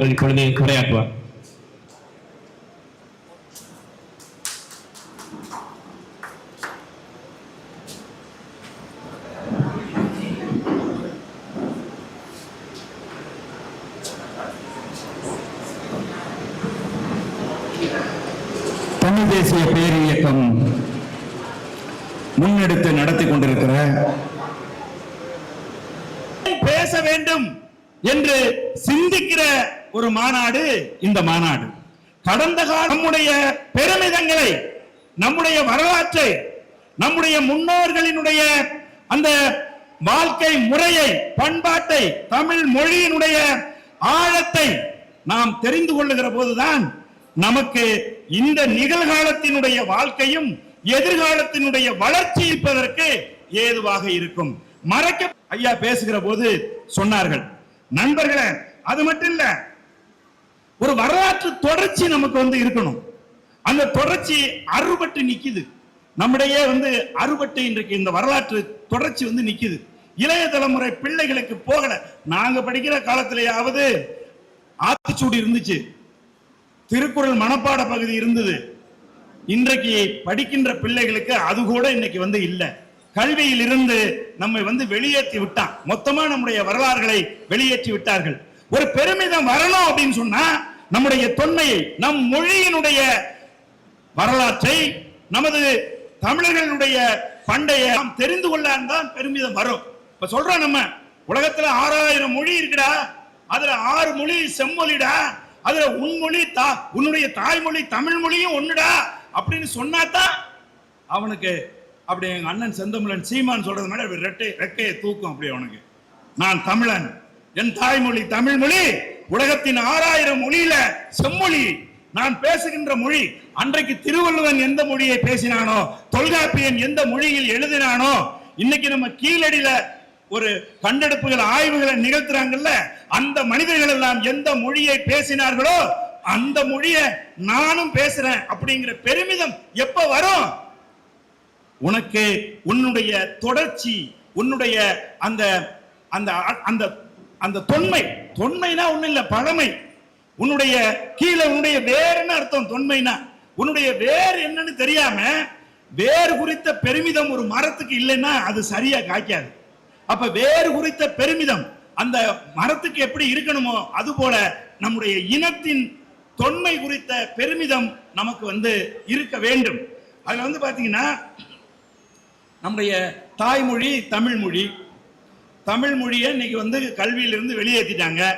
அவர்கள் இப்பொழுது உரையாற்றுவார் தமிழ் தேசிய பேர் இயக்கம் முன்னெடுத்து நடத்தி கொண்டிருக்கிற பேச வேண்டும் என்று சிந்திக்கிற ஒரு மாநாடு இந்த மாநாடு. கடந்த கால நம்முடைய பெருமிதங்களை நம்முடைய வரலாற்றை நம்முடைய முன்னோர்களினுடைய அந்த வாழ்க்கை முறையை பண்பாட்டை தமிழ் மொழியினுடைய ஆழத்தை நாம் தெரிந்து கொள்ளுகிற போதுதான் நமக்கு இந்த நிகழ்காலத்தினுடைய வாழ்க்கையும் எதிர்காலத்தினுடைய வளர்ச்சி இருப்பதற்கு ஏதுவாக இருக்கும். மறைக்க ஐயா பேசுகிற போது சொன்னார்கள் நண்பர்களே அது மட்டும் இல்ல ஒரு வரலாற்று தொடர்ச்சி நமக்கு வந்து இருக்கணும். அந்த தொடர்ச்சி அறுபட்டு நிக்குது. நம்முடைய வந்து அறுபட்டு இன்றைக்கு இந்த வரலாற்று தொடர்ச்சி வந்து நிக்குது. இளைய தலைமுறை பிள்ளைகளுக்கு போகல. நாங்க படிக்கிற காலத்திலேயாவது ஆத்திச்சூடி இருந்துச்சு. திருக்குறள் மனப்பாட பகுதி இருந்தது. இன்றைக்கு படிக்கின்ற பிள்ளைகளுக்கு அது கூட இன்னைக்கு வந்து இல்லை. கல்வியில் இருந்து நம்மை வந்து வெளியேற்றி விட்டான். மொத்தமா நம்முடைய வரலாறுகளை வெளியேற்றி விட்டார்கள். ஒரு பெருமிதம் வரணும் அப்படின்னு சொன்னா நம்முடைய தொன்மையை நம் மொழியினுடைய வரலாற்றை நமது தமிழர்களுடைய பண்டைய நாம் தெரிந்து கொள்ளான் தான் பெருமிதம் வரும். இப்ப சொல்றோம் நம்ம உலகத்துல ஆறாயிரம் மொழி இருக்குடா. அதுல ஆறு மொழி செம்மொழிடா. அதுல உன் மொழி தா உன்னுடைய தாய்மொழி தமிழ் மொழியும் ஒண்ணுடா. அப்படின்னு சொன்னாதான் அவனுக்கு அப்படி எங்கள் அண்ணன் செந்தமிழன் சீமான் சொல்றது மாதிரி அப்படி ரெட்டை ரெக்கையை தூக்கும் அப்படி அவனுக்கு. நான் தமிழன். என் தாய்மொழி தமிழ் மொழி உலகத்தின் ஆறாயிரம் மொழியில செம்மொழி. நான் பேசுகின்ற மொழி அன்றைக்கு திருவள்ளுவன் எந்த மொழியை பேசினானோ தொல்காப்பியன் எந்த மொழியில் எழுதினானோ இன்னைக்கு நம்ம கீழடியில ஒரு கண்டெடுப்புகள் ஆய்வுகளை நிகழ்த்துறாங்கல்ல அந்த மனிதர்கள் எல்லாம் எந்த மொழியை பேசினார்களோ அந்த மொழியை நானும் பேசுறேன் அப்படிங்கிற பெருமிதம் எப்ப வரும்? உனக்கு உன்னுடைய தொடர்ச்சி உன்னுடைய அந்த அந்த அந்த அந்த தொன்மை தொன்மைனா ஒன்றும் இல்லை பழமை. உன்னுடைய கீழே உன்னுடைய வேறுன்னு அர்த்தம் தொன்மைனா. உன்னுடைய வேர் என்னன்னு தெரியாம வேர் குறித்த பெருமிதம் ஒரு மரத்துக்கு இல்லைன்னா அது சரியா காய்க்காது. அப்ப வேறு குறித்த பெருமிதம் அந்த மரத்துக்கு எப்படி இருக்கணுமோ அது போல நம்முடைய இனத்தின் தொன்மை குறித்த பெருமிதம் நமக்கு வந்து இருக்க வேண்டும். அதுல வந்து பாத்தீங்கன்னா நம்முடைய தாய்மொழி தமிழ்மொழி. தமிழ்மொழியை இன்னைக்கு வந்து கல்வியிலிருந்து வெளியேற்றிட்டாங்க.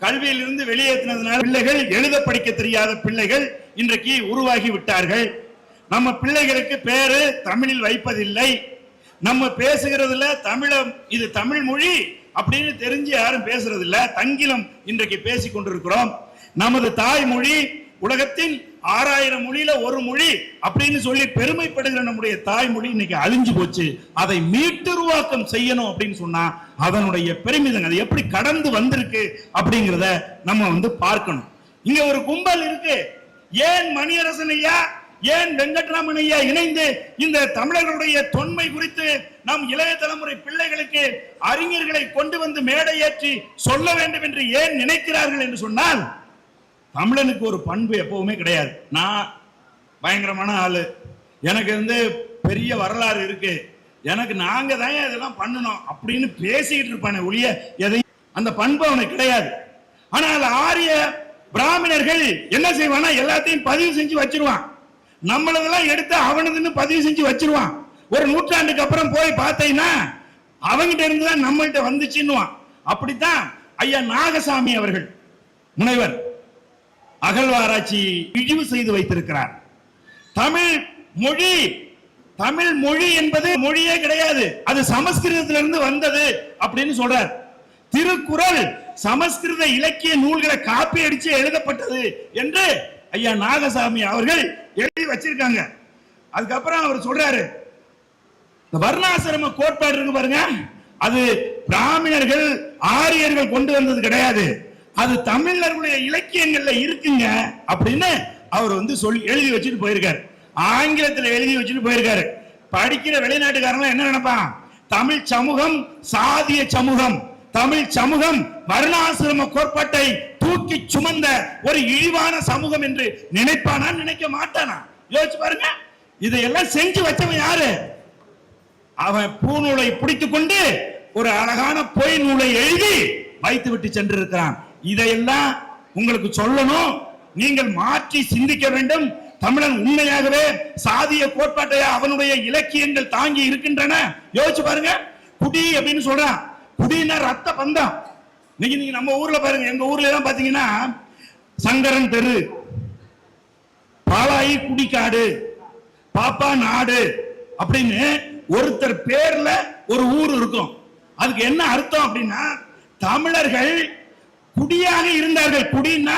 கல்வியிலிருந்து வெளியேற்றினதுனால பிள்ளைகள் எழுத படிக்க தெரியாத பிள்ளைகள் இன்றைக்கு உருவாகி விட்டார்கள். நம்ம பிள்ளைகளுக்கு பேரு தமிழில் வைப்பதில்லை. நம்ம பேசுகிறதுல தமிழ இது தமிழ் மொழி அப்படின்னு தெரிஞ்சு யாரும் பேசுறது தங்கிலம் இன்றைக்கு பேசிக் கொண்டிருக்கிறோம் நமது தாய்மொழி உலகத்தின் ஆறாயிரம் மொழியில ஒரு மொழி அப்படின்னு சொல்லி பெருமைப்படுகிற நம்முடைய தாய்மொழி இன்னைக்கு அழிஞ்சு போச்சு. அதை மீட்டுருவாக்கம் செய்யணும் அப்படின்னு சொன்னா அதனுடைய பெருமிதம் அது எப்படி கடந்து வந்திருக்கு அப்படிங்கிறத நம்ம வந்து பார்க்கணும். இங்க ஒரு கும்பல் இருக்கு. ஏன் மணியரசன் ஐயா ஏன் வெங்கட்ராமன் ஐயா இணைந்து இந்த தமிழர்களுடைய தொன்மை குறித்து நம் இளைய தலைமுறை பிள்ளைகளுக்கு அறிஞர்களை கொண்டு வந்து மேடை ஏற்றி சொல்ல வேண்டும் என்று ஏன் நினைக்கிறார்கள் என்று சொன்னால் தமிழனுக்கு ஒரு பண்பு எப்பவுமே கிடையாது. நான் பயங்கரமான ஆளு. எனக்கு வந்து பெரிய வரலாறு இருக்கு. எனக்கு நாங்க தான் இதெல்லாம் பண்ணணும் அப்படின்னு பேசிக்கிட்டு இருப்பானே ஒழிய எதை அந்த பண்பு அவனுக்கு கிடையாது. ஆனால் ஆரிய பிராமணர்கள் என்ன செய்வானா எல்லாத்தையும் பதிவு செஞ்சு வச்சிருவான். நம்மளதெல்லாம் எடுத்து அவனதுன்னு பதிவு செஞ்சு வச்சிருவான். ஒரு நூற்றாண்டுக்கு அப்புறம் போய் பார்த்தீங்கன்னா அவங்கிட்ட இருந்து தான் நம்மள்கிட்ட வந்துச்சுன்னுவான். அப்படித்தான் ஐயா நாகசாமி அவர்கள் முனைவர். அகழ்வாராய்ச்சி இழிவு செய்து வைத்திருக்கிறார். தமிழ் மொழி தமிழ் மொழி என்பது மொழியே கிடையாது. அது சமஸ்கிருதத்திலிருந்து வந்தது அப்படின்னு சொல்றார். திருக்குறள் சமஸ்கிருத இலக்கிய நூல்களை காப்பி அடிச்சு எழுதப்பட்டது என்று ஐயா நாகசாமி அவர்கள் எழுதி வச்சிருக்காங்க. அதுக்கப்புறம் அவர் சொல்றாரு இந்த வர்ணாசிரம கோட்பாடு இருக்கு பாருங்க. அது பிராமணர்கள் ஆரியர்கள் கொண்டு வந்தது கிடையாது. அது தமிழர்களுடைய இலக்கியங்கள்ல இருக்குங்க அப்படின்னு அவர் வந்து சொல்லி எழுதி வச்சுட்டு போயிருக்காரு. ஆங்கிலத்தில் எழுதி வச்சுட்டு போயிருக்காரு. படிக்கிற வெளிநாட்டுக்காரங்க என்ன நினைப்பான்? தமிழ் சமூகம் சாதிய சமூகம். தமிழ் சமூகம் வருணாசிரம கோட்பாட்டை தூக்கி சுமந்த ஒரு இழிவான சமூகம் என்று நினைப்பானா நினைக்க மாட்டானா? யோசிச்சு பாருங்க. இதையெல்லாம் செஞ்சு வச்சவன் யாரு? அவன் பூநூலை பிடித்துக் கொண்டு ஒரு அழகான பொய் நூலை எழுதி வைத்து விட்டு சென்றிருக்கிறான். இதையெல்லாம் உங்களுக்கு சொல்லணும். நீங்கள் மாற்றி சிந்திக்க வேண்டும். தமிழன் உண்மையாகவே சாதிய கோட்பாட்டை அவனுடைய இலக்கியங்கள் தாங்கி இருக்கின்றன. யோசிச்சு பாருங்க. குடி அப்படின்னு சொல்றான் குடின்னா ரத்த பந்தம். இன்னைக்கு நீங்க நம்ம ஊர்ல பாருங்க. எங்க ஊர்ல எல்லாம் பாத்தீங்கன்னா சங்கரன் தெரு. பாலாயி குடிக்காடு. பாப்பா நாடு அப்படின்னு ஒருத்தர் பேர்ல ஒரு ஊர் இருக்கும். அதுக்கு என்ன அர்த்தம் அப்படின்னா தமிழர்கள் குடியாக இருந்தார்கள். குடின்னா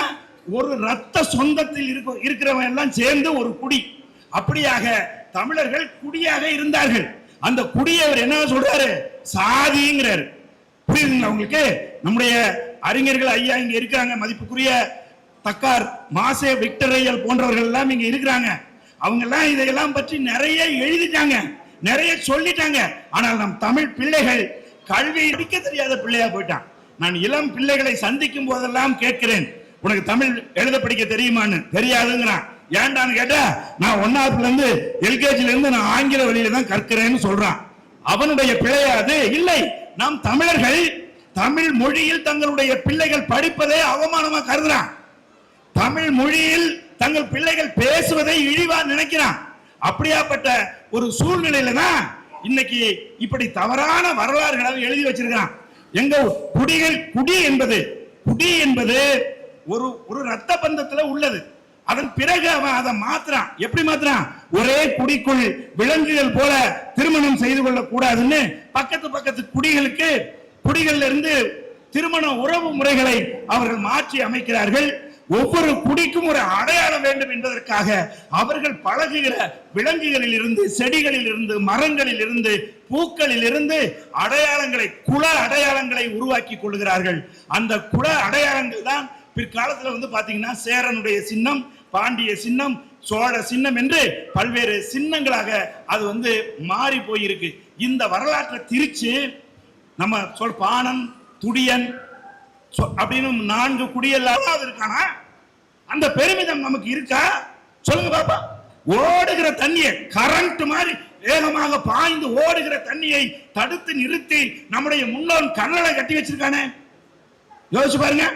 ஒரு ரத்த சொந்தத்தில் இருக்க இருக்கிறவங்க எல்லாம் சேர்ந்து ஒரு குடி. அப்படியாக தமிழர்கள் குடியாக இருந்தார்கள். அந்த குடியை அவர் என்ன சொல்றாரு? சாதிங்கிறாரு. புரியுதுங்களா உங்களுக்கு? நம்முடைய அறிஞர்கள் ஐயா இங்க இருக்காங்க. மதிப்புக்குரிய தக்கார் மாசே விக்டரையல் போன்றவர்கள் எல்லாம் இங்க இருக்கிறாங்க. அவங்க எல்லாம் இதையெல்லாம் பற்றி நிறைய எழுதிட்டாங்க. நிறைய சொல்லிட்டாங்க. ஆனால் நம் தமிழ் பிள்ளைகள் கல்வி படிக்க தெரியாத பிள்ளையா போயிட்டான். நான் இளம் பிள்ளைகளை சந்திக்கும் போதெல்லாம் கேட்கிறேன். உனக்கு தமிழ் எழுத படிக்க தெரியுமான்னு? தெரியாதுங்கிறான் ஏன்டான்னு கேட்டா நான் ஒன்னாவதுல இருந்து எல்கேஜில இருந்து நான் ஆங்கில வழியில தான் கற்கிறேன்னு சொல்றான். அவனுடைய பிழையாது இல்லை. நாம் தமிழர்கள் தமிழ் மொழியில் தங்களுடைய பிள்ளைகள் படிப்பதே அவமானமா கருதுறான். தமிழ் மொழியில் தங்கள் பிள்ளைகள் பேசுவதை இழிவா நினைக்கிறான். அப்படியாப்பட்ட ஒரு சூழ்நிலையில தான் இன்னைக்கு இப்படி தவறான வரலாறுகளை எழுதி வச்சிருக்கான் எங்க குடிகள் குடி என்பது குடி என்பது ஒரு ஒரு ரத்த பந்தத்துல உள்ளது. அதன் பிறகு அவன் அதை மாத்துறான். எப்படி மாத்துறான்? ஒரே குடிக்குள் விலங்குகள் போல திருமணம் செய்து கொள்ள கூடாதுன்னு பக்கத்து பக்கத்து குடிகளுக்கு குடிகள்ல இருந்து திருமண உறவு முறைகளை அவர்கள் மாற்றி அமைக்கிறார்கள். ஒவ்வொரு குடிக்கும் ஒரு அடையாளம் வேண்டும் என்பதற்காக அவர்கள் பழகுகிற விலங்குகளில் இருந்து செடிகளில் இருந்து மரங்களில் இருந்து பூக்களில் இருந்து அடையாளங்களை குல அடையாளங்களை உருவாக்கி கொள்கிறார்கள் அந்த குல அடையாளங்கள் தான் பிற்காலத்தில் வந்து பார்த்தீங்கன்னா சேரனுடைய சின்னம் பாண்டிய சின்னம் சோழ சின்னம் என்று பல்வேறு சின்னங்களாக அது வந்து மாறி போயிருக்கு. இந்த வரலாற்றை திரிச்சு நம்ம சொல் பாணன் துடியன் சொ- அப்படின்னு நான்கு குடியெல்லாம் அது இருக்கானா? அந்த பெருமிதம் நமக்கு இருக்கா? சொல்லுங்க பாப்பா. ஓடுகிற தண்ணியை கரண்ட் மாதிரி வேகமாக பாய்ந்து ஓடுகிற தண்ணியை தடுத்து நிறுத்தி நம்முடைய முன்னோன் கண்ணலை கட்டி வச்சிருக்கானே. யோசிச்சு பாருங்க.